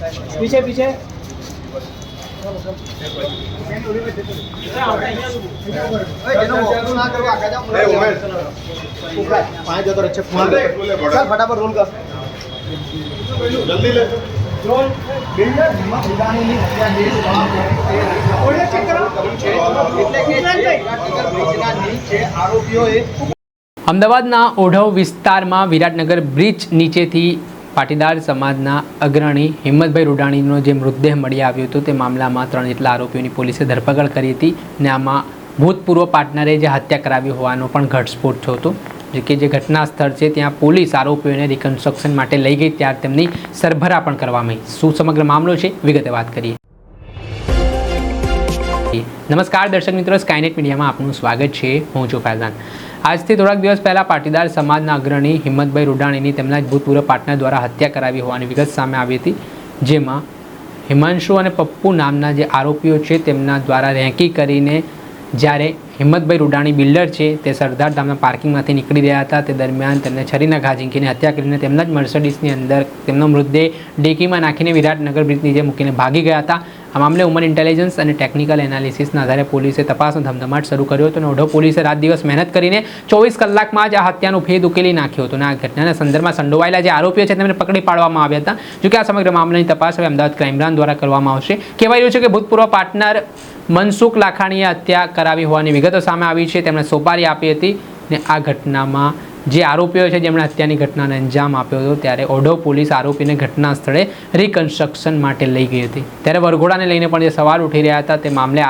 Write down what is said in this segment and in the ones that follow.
पीछे पीछे। पाँच રોલ બિલ્ડર અમદાવાદના ઓઢવ વિસ્તારમાં વિરાટનગર બ્રિજ નીચેથી પાટીદાર સમાજના અગ્રણી હિંમતભાઈ રૂડાણીનો જે મૃતદેહ મળી આવ્યો હતો તે મામલામાં ત્રણ જેટલા આરોપીઓની પોલીસે ધરપકડ કરી હતી ને આમાં ભૂતપૂર્વ પાર્ટનરે જે હત્યા કરાવી હોવાનો પણ ઘટસ્ફોટ થયો હતો. જે કે જે ઘટના સ્થળ છે ત્યાં પોલીસ આરોપીઓને રિકન્સ્ટ્રક્શન માટે લઈ ગઈ, ત્યારે તેમની સરભરા પણ કરવામાં આવી. શું સમગ્ર મામલો છે? વિગતે વાત કરીએ. નમસ્કાર દર્શક મિત્રો સ્કાયનેટ મીડિયામાં આપનું સ્વાગત છે. હું છું ફૈઝાન. આજથી થોડાક દિવસ પહેલાં પાટીદાર સમાજના અગ્રણી હિંમતભાઈ રૂડાણીની તેમના જ ભૂતપૂર્વ પાર્ટનર દ્વારા હત્યા કરાવી હોવાની વિગત સામે આવી હતી, જેમાં હિમાંશુ અને પપ્પુ નામના જે આરોપીઓ છે તેમના દ્વારા રેકી કરીને જ્યારે હિંમતભાઈ રૂડાણી બિલ્ડર છે, તે સરદાર ધામના પાર્કિંગમાંથી નીકળી રહ્યા હતા, તે દરમિયાન તેમને છરીના ઘા ઝીંકીને હત્યા કરીને તેમના જ મર્સડીસની અંદર તેમનો મૃતદેહ ડેકીમાં નાખીને વિરાટનગર બ્રિજની નીચે મૂકીને ભાગી ગયા હતા. આ મામલે ઉમર ઇન્ટેલિજન્સ અને ટેકનિકલ એનાલિસિસના આધારે પોલીસે તપાસનો ધમધમાટ શરૂ કર્યો હતો અને ઓઢો પોલીસે રાત દિવસ મહેનત કરીને ચોવીસ કલાકમાં જ આ હત્યાનો ભેદ ઉકેલી નાખ્યો હતો. અને આ ઘટનાના સંદર્ભમાં સંડોવાયેલા જે આરોપીઓ છે તેમને પકડી પાડવામાં આવ્યા હતા. જોકે આ સમગ્ર મામલાની તપાસ હવે અમદાવાદ ક્રાઇમ દ્વારા કરવામાં આવશે. કહેવાય રહ્યું છે કે ભૂતપૂર્વ પાર્ટનર મનસુખ લાખાણીએ હત્યા કરાવી હોવાની વિગતો સામે આવી છે. તેમણે સોપારી આપી હતી ને આ ઘટનામાં જે આરોપીઓ છે જેમણે હત્યાની ઘટનાને અંજામ આપ્યો હતો, ત્યારે ઓઢવ પોલીસ આરોપીને ઘટના સ્થળે રિકન્સ્ટ્રક્શન માટે લઈ ગઈ હતી. ત્યારે વરઘોડાને લઈને પણ જે સવાલ ઉઠી રહ્યા હતા, તે મામલે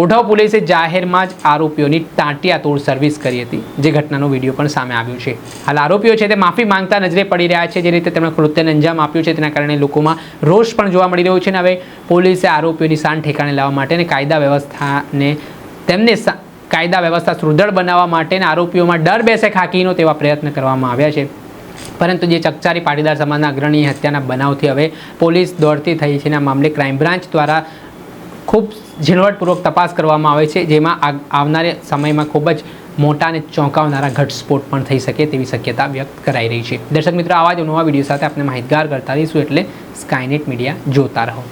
ઓઢવ પોલીસે જાહેરમાં જ આરોપીઓની ટાંટિયાતોડ સર્વિસ કરી હતી. જે ઘટનાનો વીડિયો પણ સામે આવ્યો છે. હાલ આરોપીઓ છે તે માફી માંગતા નજરે પડી રહ્યા છે. જે રીતે તેમણે કૃત્યને અંજામ આપ્યું છે, તેના કારણે લોકોમાં રોષ પણ જોવા મળી રહ્યો છે અને હવે પોલીસે આરોપીઓની શાન ઠેકાણે લાવવા માટે અને કાયદા વ્યવસ્થાને તેમને કાયદા વ્યવસ્થા સુદૃઢ બનાવવા માટેના આરોપીઓમાં ડર બેસે ખાકીનો તેવા પ્રયત્ન કરવામાં આવ્યા છે. પરંતુ જે ચકચારી પાટીદાર સમાજના અગ્રણી હત્યાના બનાવથી હવે પોલીસ દોડતી થઈ છે આ મામલે ક્રાઇમ બ્રાન્ચ દ્વારા ખૂબ ઝીણવટપૂર્વક તપાસ કરવામાં આવે છે, જેમાં આવનારા સમયમાં ખૂબ જ મોટા અને ચોંકાવનારા ઘટસ્ફોટ પણ થઈ શકે તેવી શક્યતા વ્યક્ત કરાઈ રહી છે. દર્શક મિત્રો, આવા જ નવા વીડિયો સાથે આપણે માહિતગાર કરતા રહીશું એટલે સ્કાયનેટ મીડિયા જોતા રહો.